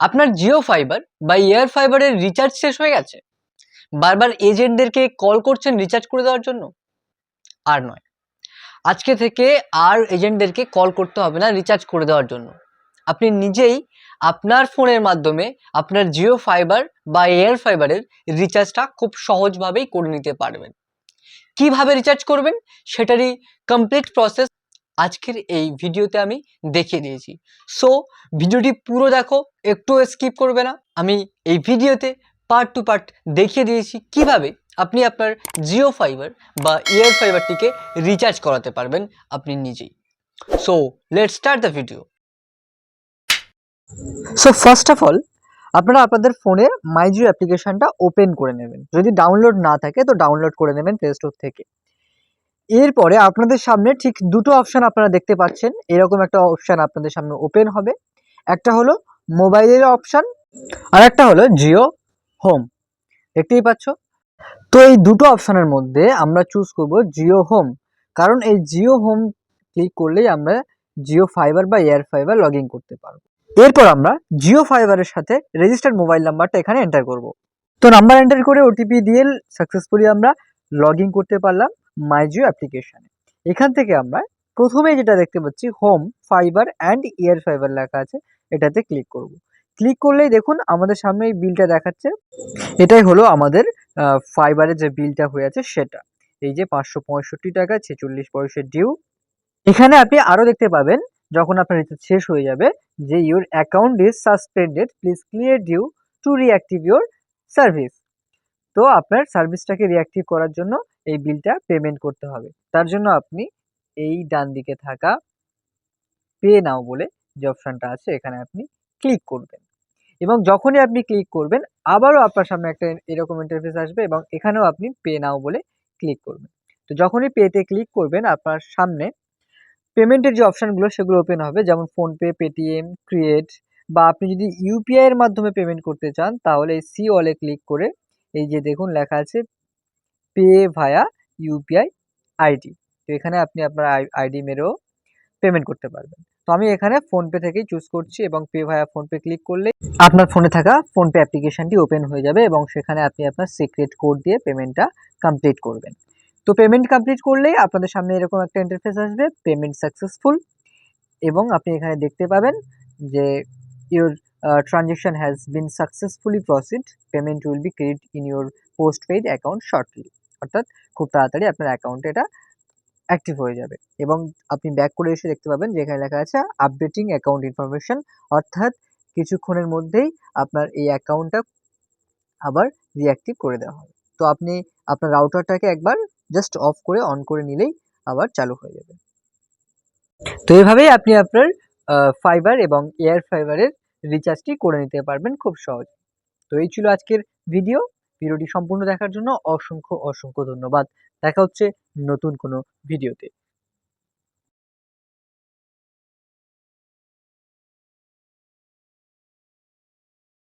আপনার জিও ফাইবার বা এয়ার ফাইবারের রিচার্জ শেষ হয়ে গেছে? বারবার এজেন্টদেরকে কল করছেন রিচার্জ করে দেওয়ার জন্য? আর নয়, আজকে থেকে আর এজেন্টদেরকে কল করতে হবে না রিচার্জ করে দেওয়ার জন্য। আপনি নিজেই আপনার ফোনের মাধ্যমে আপনার জিও ফাইবার বা এয়ার ফাইবারের রিচার্জটা খুব সহজভাবেই করে নিতে পারবেন। কীভাবে রিচার্জ করবেন? সেটারই কমপ্লিট প্রসেস আজকের এই ভিডিওতে আমি দেখিয়ে দিয়েছি সো ভিডিওটি পুরো দেখো একটু স্কিপ করবে না। আমি এই ভিডিওতে পার্ট টু পার্ট দেখিয়ে দিয়েছি কীভাবে আপনি আপনার জিও ফাইবার বা এয়ার ফাইবারটিকে রিচার্জ করাতে পারবেন আপনি নিজেই। So let start the video so first of all আপনারা আপনাদের ফোনে মাইজিও অ্যাপ্লিকেশনটা ওপেন করে নেবেন। যদি ডাউনলোড না থাকে, তো ডাউনলোড করে নেবেন প্লে স্টোর থেকে। এরপরে আপনাদের সামনে ঠিক দুটো অপশান আপনারা দেখতে পাচ্ছেন। এরকম একটা অপশান আপনাদের সামনে ওপেন হবে। একটা হলো মোবাইলের অপশান আর একটা হলো জিও হোম দেখতেই পাচ্ছ? তো এই দুটো অপশানের মধ্যে আমরা চুজ করব জিও হোম কারণ এই জিও হোম ক্লিক করলেই আমরা জিও ফাইবার বা এয়ার ফাইবার লগ করতে পারব। এরপর আমরা জিও ফাইবারের সাথে রেজিস্টার্ড মোবাইল নাম্বারটা এখানে এন্টার করব। তো নাম্বার এন্টার করে ওটিপি দিয়ে সাকসেসফুলি আমরা লগ করতে পারলাম। মাই জিও অ্যাপ্লিকেশানে এখান থেকে আমরা প্রথমে যেটা দেখতে পাচ্ছি home fibre and air fibre লেখা আছে, এটাতে ক্লিক করব। ক্লিক করলেই দেখুন আমাদের সামনে এই বিলটা দেখাচ্ছে। এটাই হলো আমাদের ফাইবারের যে বিলটা হয়ে আছে সেটা। এই যে পাঁচশো পঁয়ষট্টি টাকা, ছেচল্লিশ পয়সা ডিউ এখানে আপনি আরও দেখতে পাবেন, যখন আপনার রিচার্জ শেষ হয়ে যাবে, যে your account is suspended please clear due to reactive your service তো আপনার সার্ভিসটাকে রিঅ্যাক্টিভ করার জন্য এই বিলটা পেমেন্ট করতে হবে। তার জন্য আপনি এই ডান দিকে থাকা পে নাও বলে যে অপশানটা আছে, এখানে আপনি ক্লিক করবেন। এবং যখনই আপনি ক্লিক করবেন, আবারও আপনার সামনে একটা এরকম ইন্টারফেস আসবে এবং এখানেও আপনি পে নাও বলে ক্লিক করবেন। তো যখনই পেতে ক্লিক করবেন, আপনার সামনে পেমেন্টের যে অপশানগুলো, সেগুলো ওপেন হবে। যেমন ফোনপে পেটিএম ক্রিয়েট বা আপনি যদি ইউপিআইয়ের মাধ্যমে পেমেন্ট করতে চান, তাহলে সি অলে ক্লিক করে এই যে দেখুন লেখা আছে পে ভায়া ইউপিআই আইডি তো এখানে আপনি আপনার আইডি মেরেও পেমেন্ট করতে পারবেন। তো আমি এখানে ফোনপে থেকেই চুজ করছি এবং পে ভায়া ফোনপে ক্লিক করলে আপনার ফোনে থাকা ফোনপে অ্যাপ্লিকেশনটি ওপেন হয়ে যাবে এবং সেখানে আপনি আপনার সিক্রেট কোড দিয়ে পেমেন্টটা কমপ্লিট করবেন। তো পেমেন্ট কমপ্লিট করলেই আপনাদের সামনে এরকম একটা ইন্টারফেস আসবে পেমেন্ট সাকসেসফুল এবং আপনি এখানে দেখতে পাবেন যে your transaction has been successfully proceed payment will be credit in your postpaid account shortly অর্থাৎ খুব তাড়াতাড়ি আপনার অ্যাকাউন্টে এটা অ্যাক্টিভ হয়ে যাবে। এবং আপনি ব্যাক করে এসে দেখতে পাবেন যে এখানে লেখা আছে আপডেটিং অ্যাকাউন্ট ইনফরমেশন অর্থাৎ কিছুক্ষণের মধ্যেই আপনার এই অ্যাকাউন্টটা আবার রিঅ্যাক্টিভ করে দেওয়া হবে। তো আপনি আপনার রাউটারটাকে একবার জাস্ট অফ করে অন করে নিলেই আবার চালু হয়ে যাবে। তো এভাবেই আপনি আপনার ফাইবার এবং এয়ার ফাইবারের রিচার্জটি করে নিতে পারবেন খুব সহজ। তো এই ছিল আজকের ভিডিও ভিডিওটি সম্পূর্ণ দেখার জন্য অসংখ্য অসংখ্য ধন্যবাদ। দেখা হচ্ছে নতুন কোনো ভিডিওতে।